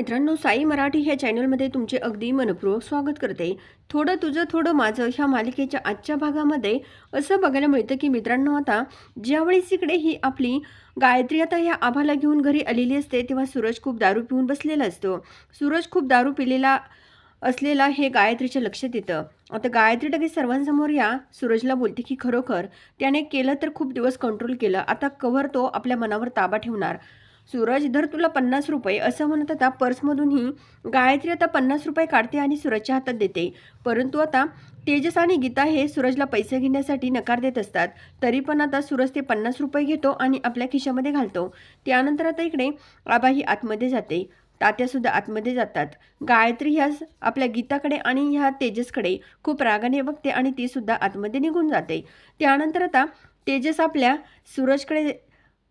मित्रांनो साई मराठी ह्या चॅनलमध्ये तुमचे अगदी मनपूर्वक स्वागत करते. थोडं तुझं थोडं माझं ह्या मालिकेच्या आजच्या भागामध्ये असं बघायला मिळतं की मित्रांनो आता ज्यावेळेस इकडे ही आपली गायत्री आता ह्या आभाला घेऊन घरी आलेली असते तेव्हा सूरज खूप दारू पिऊन बसलेला असतो. सूरज खूप दारू पिलेला असलेला हे गायत्रीच्या लक्षात येतं. आता गायत्री टगे सर्वांसमोर या सूरजला बोलते की खरोखर त्याने केलं तर खूप दिवस कंट्रोल केलं. आता कवर तो आपल्या मनावर ताबा ठेवणार. सूरज धर तुला पन्नास रुपये. असं म्हणत आता पर्समधूनही गायत्री आता पन्नास रुपये काढते आणि सूरजच्या हातात देते. परंतु आता तेजस आणि गीता हे सूरजला पैसे घेण्यासाठी नकार देत असतात. तरी पण आता सूरज ते पन्नास रुपये घेतो आणि आपल्या खिशामध्ये घालतो. त्यानंतर आता इकडे आबा ही आतमध्ये जाते. तात्यासुद्धा आतमध्ये जातात. गायत्री ह्या आपल्या गीताकडे आणि ह्या तेजसकडे खूप रागाने बघते आणि ती सुद्धा आतमध्ये निघून जाते. त्यानंतर आता तेजस आपल्या सूरजकडे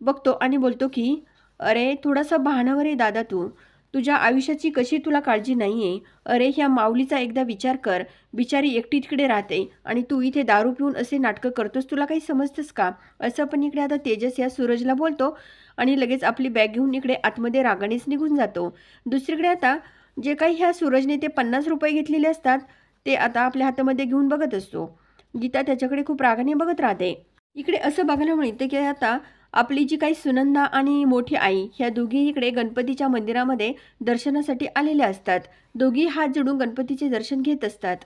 बघतो आणि बोलतो की अरे थोडासा भानावर आहे दादा तू. तुझ्या आयुष्याची कशी तुला काळजी नाही आहे अरे ह्या माऊलीचा एकदा विचार कर. बिचारी एकटी तिकडे राहते आणि तू इथे दारू पिऊन असे नाटकं करतोस तुला काही समजतंस का? असं पण इकडे आता तेजस या सूरजला बोलतो आणि लगेच आपली बॅग घेऊन इकडे आतमध्ये रागानेच निघून जातो. दुसरीकडे आता जे काही ह्या सूरजने ते पन्नास रुपये घेतलेले असतात ते आता आपल्या हातामध्ये घेऊन बघत असतो. गीता त्याच्याकडे खूप रागाने बघत राहते. इकडे असं बघायला मिळतं की आता आपली जी काही सुनंदा आणि मोठी आई ह्या दोघी इकडे गणपतीच्या मंदिरामध्ये दर्शनासाठी आलेल्या असतात. दोघी हात जोडून गणपतीचे दर्शन घेत असतात.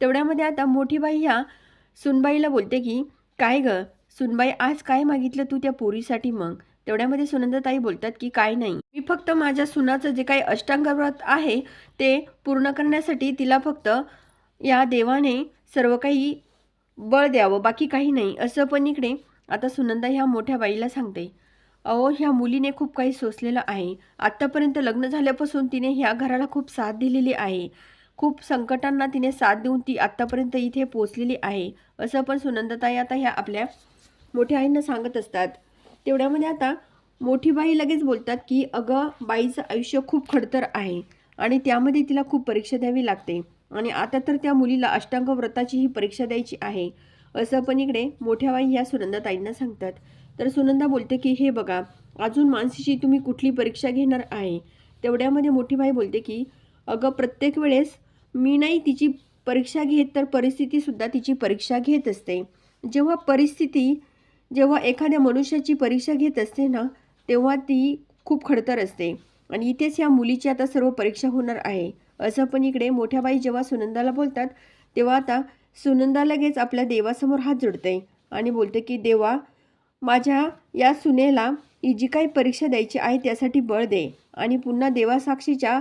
तेवढ्यामध्ये आता मोठी बाई ह्या सुनबाईला बोलते की काय ग? सुनबाई आज काय मागितलं तू त्या पोरीसाठी मग? तेवढ्यामध्ये सुनंदाताई बोलतात की काय नाही. मी फक्त माझ्या सुनाचं जे काही अष्टांग व्रत आहे ते पूर्ण करण्यासाठी तिला फक्त या देवाने सर्व काही बळ द्यावं. बाकी काही नाही. असं पण इकडे आता सुनंदा ह्या मोठ्या बाईला सांगते अहो ह्या मुलीने खूप काही सोसलेलं आहे. आत्तापर्यंत लग्न झाल्यापासून तिने ह्या घराला खूप साथ दिलेली आहे. खूप संकटांना तिने साथ देऊन ती आत्तापर्यंत इथे पोचलेली आहे. असं पण सुनंदाताई आता ह्या आपल्या मोठ्या आईंना सांगत असतात. तेवढ्यामध्ये आता मोठी बाई लगेच बोलतात की अगं बाईचं आयुष्य खूप खडतर आहे आणि त्यामध्ये तिला खूप परीक्षा द्यावी लागते आणि आता तर त्या मुलीला अष्टांग व्रताची ही परीक्षा द्यायची आहे. असं पण इकडे मोठ्या बाई ह्या सुनंदाताईंना सांगतात. तर सुनंदा बोलते की हे बघा अजून मानसीची तुम्ही कुठली परीक्षा घेणार आहे? तेवढ्यामध्ये मोठी बाई बोलते की अगं प्रत्येक वेळेस मी नाही तिची परीक्षा घेत तर परिस्थितीसुद्धा तिची परीक्षा घेत असते. जेव्हा परिस्थिती जेव्हा एखाद्या मनुष्याची परीक्षा घेत असते ना तेव्हा ती खूप खडतर असते. आणि इथेच या मुलीची आता सर्व परीक्षा होणार आहे. असं पण इकडे मोठ्या बाई जेव्हा सुनंदाला बोलतात तेव्हा आता सुनंदा लगेच आपल्या देवासमोर हात जोडते आणि बोलते की देवा माझ्या या सुनेला ही जी काही परीक्षा द्यायची आहे त्यासाठी बळ दे आणि पुन्हा देवासाक्षीच्या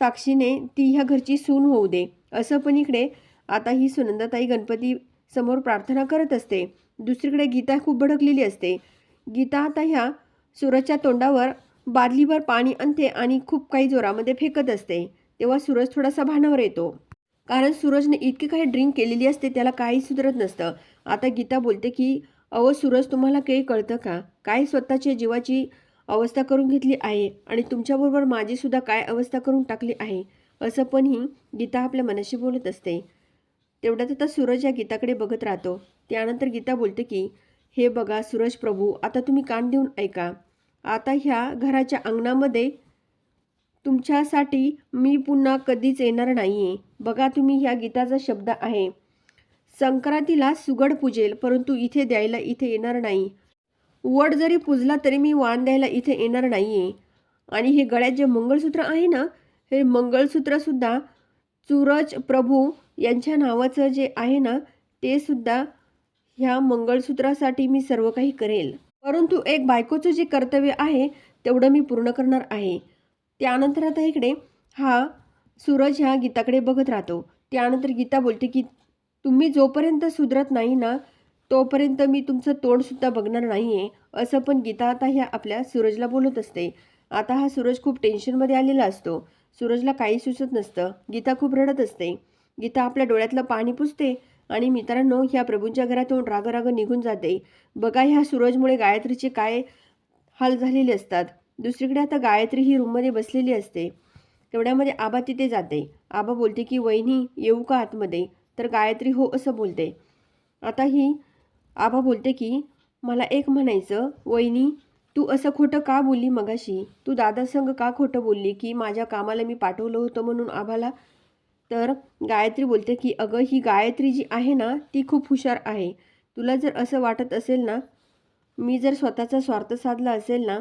साक्षीने ती ह्या घरची सून होऊ दे. असं पण इकडे आता ही सुनंदाताई गणपती समोर प्रार्थना करत असते. दुसरीकडे गीता खूप भडकलेली असते. गीता आता ह्या सूरजच्या तोंडावर बादलीवर पाणी आणते आणि खूप काही जोरामध्ये फेकत असते. तेव्हा सूरज थोडासा भानावर येतो. कारण सूरजने इतकी काही ड्रिंक केलेली असते त्याला काही सुधरत नसतं. आता गीता बोलते की अहो सूरज तुम्हाला काही कळतं का? काय स्वतःच्या जीवाची अवस्था करून घेतली आहे आणि तुमच्याबरोबर माझीसुद्धा काय अवस्था करून टाकली आहे? असं पण ही गीता आपल्या मनाशी बोलत असते. तेवढ्यात आता सूरज या गीताकडे बघत राहतो. त्यानंतर गीता बोलते की हे बघा सूरज प्रभू आता तुम्ही कान देऊन ऐका. आता ह्या घराच्या अंगणामध्ये तुमच्यासाठी मी पुन्हा कधीच येणार नाही आहे बघा तुम्ही ह्या गीताचा शब्द आहे. संक्रांतीला सुगड पूजेल परंतु इथे द्यायला इथे येणार नाही. वड जरी पूजला तरी मी वाण द्यायला इथे येणार नाही आहे आणि हे गळ्यात जे मंगळसूत्र आहे ना हे मंगळसूत्रसुद्धा चुरज प्रभू यांच्या नावाचं जे आहे ना ते सुद्धा ह्या मंगळसूत्रासाठी मी सर्व काही करेल. परंतु एक बायकोचं जे कर्तव्य आहे तेवढं मी पूर्ण करणार आहे. त्यानंतर आता इकडे हा सूरज ह्या गीताकडे बघत राहतो. त्यानंतर गीता बोलते की तुम्ही जोपर्यंत सुधरत नाही ना तोपर्यंत मी तुमचं तोंडसुद्धा बघणार नाही आहे असं पण गीता आता ह्या आपल्या सूरजला बोलत असते. आता हा सूरज खूप टेन्शनमध्ये आलेला असतो. सूरजला काही सुचत नसतं. गीता खूप रडत असते. गीता आपल्या डोळ्यातलं पाणी पुसते आणि मित्रांनो ह्या प्रभूंच्या घरातून रागराग निघून जाते. बघा ह्या सूरजमुळे गायत्रीचे काय हाल झालेले असतात. दुसरीकडे आता गायत्री ही रूममध्ये बसलेली असते. तेवढ्यामध्ये आबा तिथे जाते. आबा बोलते की वहिनी येऊ का आतमध्ये? तर गायत्री हो असं बोलते. आता ही आबा बोलते की मला एक म्हणायचं वहिनी तू असं खोटं का बोलली मगाशी? तू दादासंग का खोटं बोलली की माझ्या कामाला मी पाठवलं होतं म्हणून आभाला? तर गायत्री बोलते की अगं ही गायत्री जी आहे ना ती खूप हुशार आहे. तुला जर असं वाटत असेल ना मी जर स्वतःचा स्वार्थ साधला असेल ना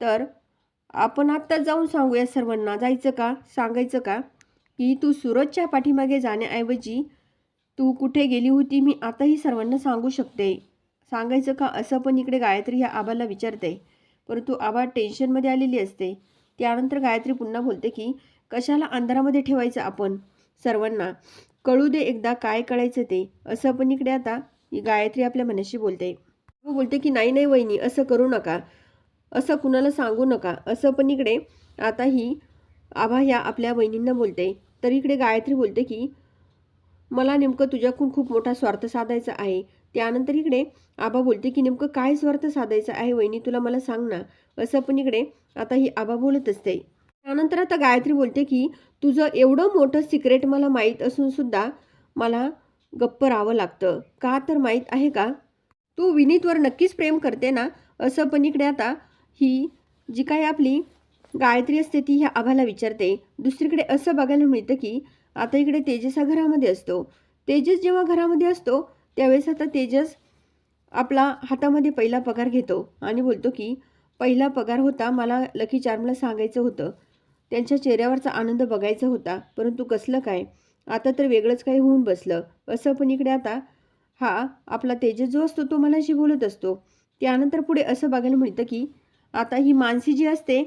तर आपण आत्ता जाऊन सांगूया सर्वांना. जायचं का? सांगायचं का? की तू सूरजच्या पाठीमागे जाण्याऐवजी तू कुठे गेली होती मी आताही सर्वांना सांगू शकते. सांगायचं का? असं पण इकडे गायत्री ह्या आबाला विचारते. परंतु आबा टेन्शनमध्ये आलेली असते. त्यानंतर गायत्री पुन्हा बोलते की कशाला अंधारामध्ये ठेवायचं आपण? सर्वांना कळू दे एकदा काय कळायचं ते. असं पण इकडे आता ही गायत्री आपल्या मनाशी बोलते. बोलते की नाही नाही वहिनी असं करू नका. असं कुणाला सांगू नका. असं पण इकडे आता ही आभा ह्या आपल्या बहिणींना बोलते. तर इकडे गायत्री बोलते की मला नेमकं तुझ्याकडून खूप मोठा स्वार्थ साधायचा आहे. त्यानंतर इकडे आबा बोलते की नेमकं काय स्वार्थ साधायचं आहे वहिनी? तुला मला सांग ना. असं पण इकडे आता ही आबा बोलत असते. त्यानंतर आता गायत्री बोलते की तुझं एवढं मोठं सिक्रेट मला माहीत असून सुद्धा मला गप्प राहावं लागतं. का तर माहीत आहे का? तू विनीतवर नक्कीच प्रेम करते ना. असं पण इकडे आता ही जी काही आपली गायत्री असते ती ह्या आभाला विचारते. दुसरीकडे असं बघायला मिळतं की आता इकडे तेजस हा घरामध्ये असतो. तेजस जेव्हा घरामध्ये असतो त्यावेळेस आता तेजस आपला हातामध्ये पहिला पगार घेतो आणि बोलतो की पहिला पगार होता मला लकी चार्मला सांगायचं होतं. त्यांच्या चेहऱ्यावरचा आनंद बघायचा होता परंतु कसलं काय? आता तर वेगळंच काही होऊन बसलं. असं पण इकडे आता हा आपला तेजस जो असतो तो मनाशी बोलत असतो. त्यानंतर पुढे असं बघायला मिळतं की आता ही मानसी जी असते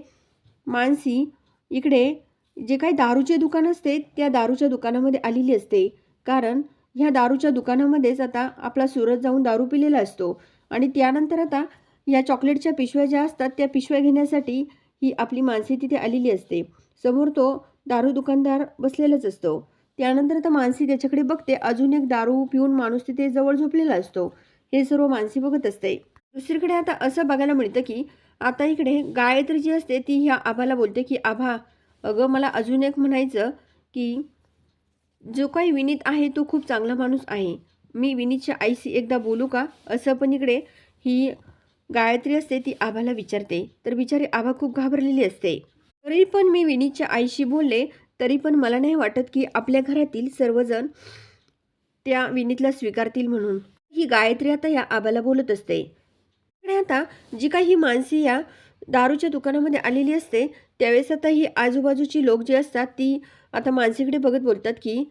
मानसी इकडे जे काही दारूचे दुकान असते त्या दारूच्या दुकानामध्ये आलेली असते. कारण ह्या दारूच्या दुकानामध्येच आता आपला सुरत जाऊन दारू पिलेला असतो. आणि त्यानंतर आता या चॉकलेटच्या पिशव्या ज्या असतात त्या पिशव्या घेण्यासाठी ही आपली मानसी तिथे आलेली असते. समोर तो दारू दुकानदार बसलेलाच असतो. त्यानंतर आता मानसी त्याच्याकडे बघते अजून एक दारू पिऊन माणूस तिथे जवळ झोपलेला असतो. हे सर्व मानसी बघत असते. दुसरीकडे आता असं बघायला मिळतं की आता इकडे गायत्री जी असते ती ह्या आभाला बोलते की आभा अगं मला अजून एक म्हणायचं की जो काही विनीत आहे तो खूप चांगला माणूस आहे. मी विनीतच्या आईशी एकदा बोलू का? असं पण इकडे ही गायत्री असते ती आभाला विचारते. तर बिचारी आभा खूप घाबरलेली असते. तरी पण मी विनीतच्या आईशी बोलले तरी पण मला नाही वाटत की आपल्या घरातील सर्वजण त्या विनीतला स्वीकारतील म्हणून. ही गायत्री आता या आबाला बोलत असते. आणि आता जी काही ही माणसी या दारूच्या दुकानामध्ये आलेली असते त्यावेळेस आता ही आजूबाजूची लोक जी असतात ती आता मानसीकडे बघत बोलतात की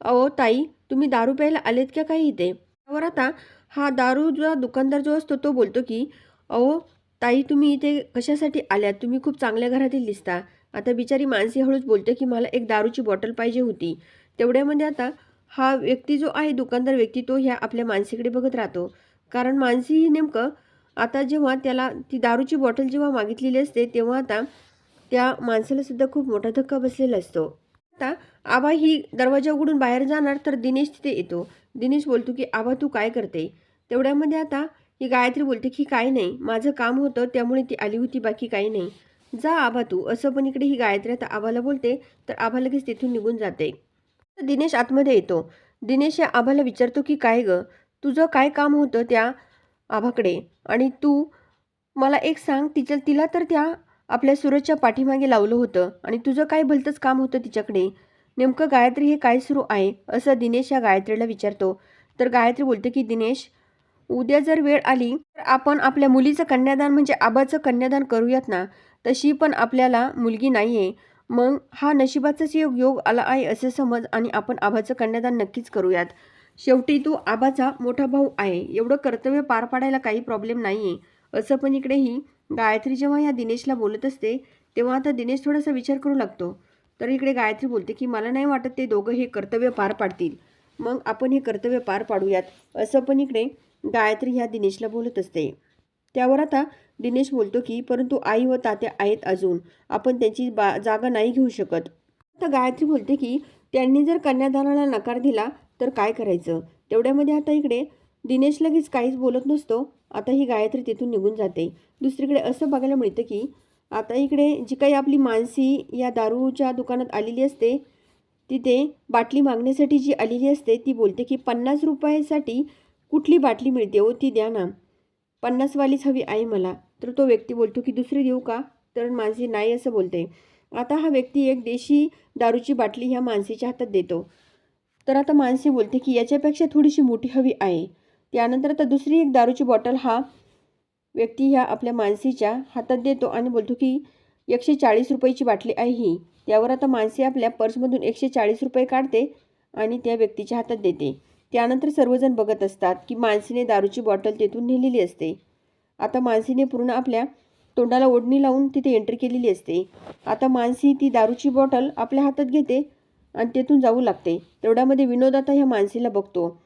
अहो ताई तुम्ही दारू प्यायला आलेत का काही इथे? त्यावर आता हा दारूचा दुकानदार जो असतो तो बोलतो की अहो ताई तुम्ही इथे कशासाठी आल्यात? तुम्ही खूप चांगल्या घरातील दिसता. आता बिचारी मानसी हळूच बोलते की मला एक दारूची बॉटल पाहिजे होती. तेवढ्यामध्ये आता हा व्यक्ती जो आहे दुकानदार व्यक्ती तो ह्या आपल्या मानसीकडे बघत राहतो. कारण मानसी ही नेमकं आता जेव्हा त्याला ती दारूची बॉटल जेव्हा मागितलेली असते तेव्हा आता त्या माणसाला सुद्धा खूप मोठा धक्का बसलेला असतो. आता आबा ही दरवाजा उघडून बाहेर जाणार तर दिनेश तिथे येतो. दिनेश बोलतो की आबा तू काय करते? तेवढ्यामध्ये आता ही गायत्री बोलते की काय नाही माझं काम होतं त्यामुळे ती आली होती बाकी काही नाही. जा आबा तू. असं पण इकडे ही गायत्री आता आबाला बोलते तर आबा लगेच तिथून निघून जाते. तर दिनेश आतमध्ये येतो. दिनेश या आबाला विचारतो की काय गं? तुझं काय काम होतं त्या आभाकडे. आणि तू मला एक सांग तिच्या तिला तर त्या आपल्या सूरजच्या पाठीमागे लावलं होतं आणि तुझं काय भलतंच काम होतं तिच्याकडे? नेमकं गायत्री हे काय सुरू आहे असं दिनेश या गायत्रीला विचारतो. तर गायत्री बोलते की दिनेश उद्या जर वेळ आली तर आपण आपल्या मुलीचं कन्यादान म्हणजे आबाचं कन्यादान करूयात ना? तशी पण आपल्याला मुलगी नाही आहे मग हा नशिबाचाच योग योग आला आहे असे समज आणि आपण आबाचं कन्यादान नक्कीच करूयात. शेवटी तो आबाचा मोठा भाऊ आहे. एवढं कर्तव्य पार पाडायला काही प्रॉब्लेम नाही आहे असं पण इकडे ही गायत्री जेव्हा या दिनेशला बोलत असते तेव्हा आता दिनेश थोडासा विचार करू लागतो. तर इकडे गायत्री बोलते की मला नाही वाटत ते दोघं हे कर्तव्य पार पाडतील. मग आपण हे कर्तव्य पार पाडूयात. असं पण इकडे गायत्री ह्या दिनेशला बोलत असते. त्यावर आता दिनेश बोलतो की परंतु आई व तात्या आहेत अजून. आपण त्यांची बा जागा नाही घेऊ शकत. आता गायत्री बोलते की त्यांनी जर कन्यादानाला नकार दिला तर काय करायचं? तेवढ्यामध्ये आता इकडे दिनेश लगेच काहीच बोलत नसतो. आता ही गायत्री तिथून निघून जाते. दुसरीकडे असं बघायला मिळतं की आता इकडे जी काही आपली मानसी या दारूच्या दुकानात आलेली असते तिथे बाटली मागण्यासाठी जी आलेली असते ती बोलते की पन्नास रुपयासाठी कुठली बाटली मिळते हो ती द्या ना. पन्नासवालीच हवी आहे मला. तर तो व्यक्ती बोलतो की दुसरी देऊ का? तर मानसी नाही असं बोलते. आता हा व्यक्ती एक देशी दारूची बाटली ह्या मानसीच्या हातात देतो. तर आता मानसी बोलते की याच्यापेक्षा थोडीशी मोठी हवी आहे. त्यानंतर आता दुसरी एक दारूची बॉटल हा व्यक्ती ह्या आपल्या मानसीच्या हातात देतो आणि बोलतो की एकशे चाळीस रुपयाची बाटली आहे ही. त्यावर आता मानसी आपल्या पर्समधून एकशे चाळीस रुपये काढते आणि त्या व्यक्तीच्या हातात देते. त्यानंतर सर्वजण बघत असतात की मानसीने दारूची बॉटल तेथून नेलेली असते. आता मानसीने पूर्ण आपल्या तोंडाला ओढणी लावून तिथे एंट्री केलेली असते. आता मानसी ती दारूची बॉटल आपल्या हातात घेते आणि तेथून जाऊ लागते. तेवढ्यामध्ये विनोद आता ह्या मानसीला बघतो.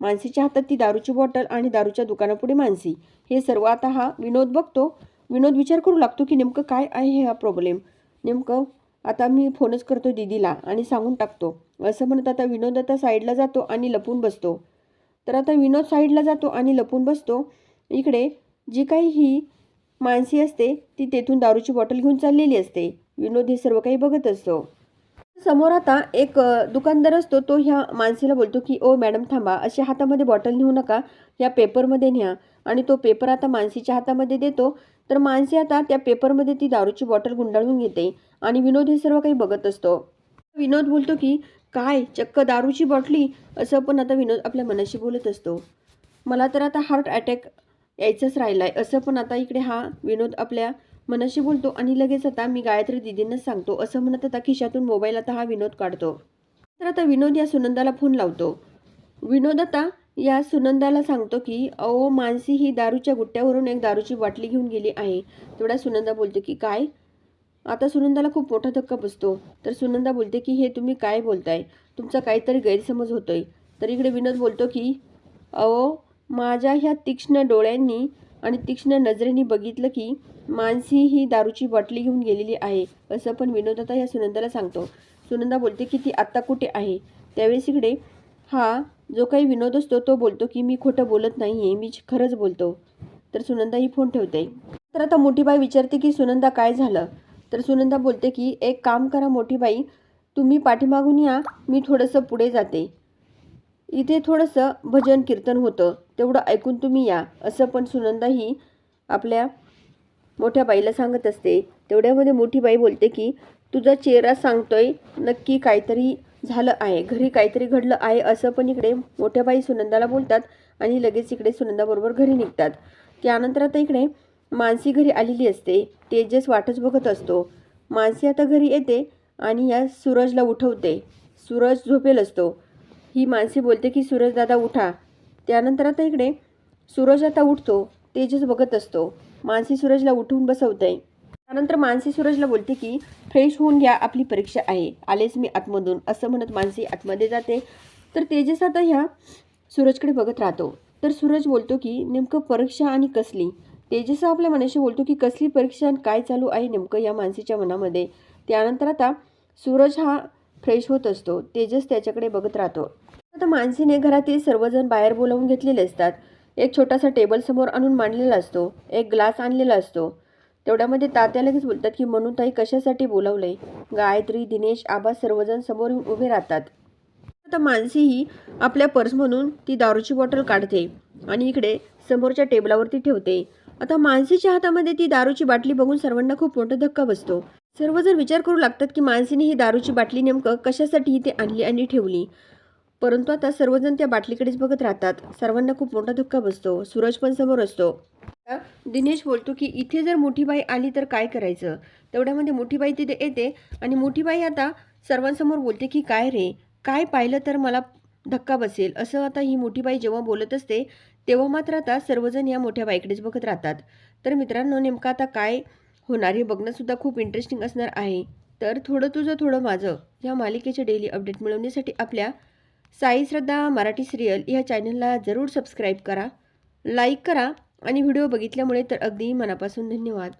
मानसीच्या हातात ती दारूची बॉटल आणि दारूच्या दुकानापुढे मानसी. हे सर्व आता हा विनोद बघतो. विनोद विचार करू लागतो की नेमकं काय आहे हा प्रॉब्लेम नेमकं आता मी फोनच करतो दीदीला आणि सांगून टाकतो. असं म्हणत आता विनोद आता साईडला जातो आणि लपून बसतो. तर आता विनोद साईडला जातो आणि लपून बसतो. इकडे जी काही ही मानसी असते ती तेथून दारूची बॉटल घेऊन चाललेली असते. विनोद हे सर्व काही बघत असतो. समोर आता एक दुकानदार असतो तो ह्या मानसीला बोलतो की ओ मॅडम थांबा अशी हातामध्ये बॉटल नेऊ नका या पेपरमध्ये न्या. आणि तो पेपर आता मानसीच्या हातामध्ये देतो. तर मानसी आता त्या पेपरमध्ये ती दारूची बॉटल गुंडाळून घेते आणि विनोद हे सर्व काही बघत असतो. विनोद बोलतो की काय चक्क दारूची बॉटली? असं पण आता विनोद आपल्या मनाशी बोलत असतो. मला तर आता हार्ट अटॅक यायचंच राहिलं आहे असं पण आता इकडे हा विनोद आपल्या मनाशी बोलतो आणि लगेच आता मी गायत्री दिदींनाच सांगतो. असं म्हणत आता खिशातून मोबाईल आता हा विनोद काढतो. तर आता विनोद या सुनंदाला फोन लावतो. विनोद आता या सुनंदाला सांगतो की अहो मानसी ही दारूच्या गुट्ट्यावरून एक दारूची बाटली घेऊन गेली आहे. तेवढ्या सुनंदा बोलते की काय? आता सुनंदाला खूप मोठा धक्का बसतो. तर सुनंदा बोलते की हे तुम्ही काय बोलताय? तुमचा काहीतरी गैरसमज होतोय. तर इकडे विनोद बोलतो की अहो माझ्या ह्या तीक्ष्ण डोळ्यांनी आणि तीक्ष्ण नजरेने बघितलं की मानसी ही दारूची बाटली घेऊन गेलेली आहे असं पण विनोदाता या सुनंदाला सांगतो. सुनंदा बोलते की ती आत्ता कुठे आहे? त्यावेळेस इकडे हा जो काही विनोद असतो तो बोलतो की मी खोटं बोलत नाही आहे मी खरंच बोलतो. तर सुनंदा ही फोन ठेवते. तर आता मोठी बाई विचारते की सुनंदा काय झालं? तर सुनंदा बोलते की एक काम करा मोठी बाई तुम्ही पाठीमागून या मी थोडंसं पुढे जाते. इथे थोडंसं भजन कीर्तन होतं तेवढं ऐकून तुम्ही या असं पण सुनंदा ही आपल्या मोठ्या बाईला सांगत असते. तेवढ्यामध्ये मोठी बाई बोलते की तुझा चेहरा सांगतोय नक्की काहीतरी झालं आहे. घरी काहीतरी घडलं आहे असं पण इकडे मोठ्या बाई सुनंदाला बोलतात आणि लगेच इकडे सुनंदाबरोबर घरी निघतात. त्यानंतर आता इकडे मानसी घरी आलेली असते. तेजस वाटच बघत असतो. मानसी आता घरी येते आणि या सूरजला उठवते. सूरज झोपेल असतो. ही मानसी बोलते की सूरज दादा उठा. त्यानंतर आता इकडे सूरज आता उठतो. तेजस बघत असतो. मानसी सूरजला उठवून बसवते त्यानंतर मानसी सूरजला बोलते की फ्रेश होऊन घ्या आपली परीक्षा आहे. आलेच मी आतमधून. असं म्हणत मानसी आतमध्ये जाते. तर तेजस आता ह्या सूरजकडे बघत राहतो. तर सूरज बोलतो की नेमकं परीक्षा आणि कसली? तेजस आपल्या मनाशी बोलतो की कसली परीक्षा आणि काय चालू आहे नेमकं या मानसीच्या मनामध्ये? त्यानंतर आता सूरज हा फ्रेश होत असतो. तेजस त्याच्याकडे बघत राहतो. आता मानसीने घरातील सर्वजण बाहेर बोलावून घेतलेले असतात. एक छोटासा टेबल समोर आणून मांडलेला असतो. एक ग्लास आणलेला असतो. तेवढ्यामध्ये तात्या लगेच बोलतात की म्हणून ताई कशासाठी बोलावलंय? गायत्री दिनेश आबा सर्वजण समोर येऊन उभे राहतात. आता मानसीही ही आपल्या म्हणून ती दारूची बॉटल काढते आणि इकडे समोरच्या टेबलावरती ठेवते. आता मानसीच्या हातामध्ये ती दारूची बाटली बघून सर्वांना खूप मोठा धक्का बसतो. सर्वजण विचार करू लागतात की मानसीने ही दारूची बाटली नेमकं कशासाठी इथे आणली आणि ठेवली? परंतु आता सर्वजण त्या बाटलीकडेच बघत राहतात. सर्वांना खूप मोठा धक्का बसतो. सूरज पण समोर असतो. आता दिनेश बोलतो की इथे जर मोठी बाई आली तर काय करायचं? तेवढ्यामध्ये मोठी बाई तिथे येते आणि मोठी बाई आता सर्वांसमोर बोलते की काय रे? काय पाहिलं तर मला धक्का बसेल. असं आता ही मोठी बाई जेव्हा बोलत असते तेव्हा मात्र आता सर्वजण या मोठ्या बाईकडेच बघत राहतात. तर मित्रांनो नेमकं आता काय होणार हे बघणंसुद्धा खूप इंटरेस्टिंग असणार आहे. तर थोडं तुझं थोडं माझं या मालिकेचे डेली अपडेट मिळवण्यासाठी आपल्या साई श्रद्धा मराठी सिरियल या चॅनलला जरूर सबस्क्राईब करा लाईक करा आणि व्हिडिओ बघितल्यामुळे तर अगदी मनापासून धन्यवाद.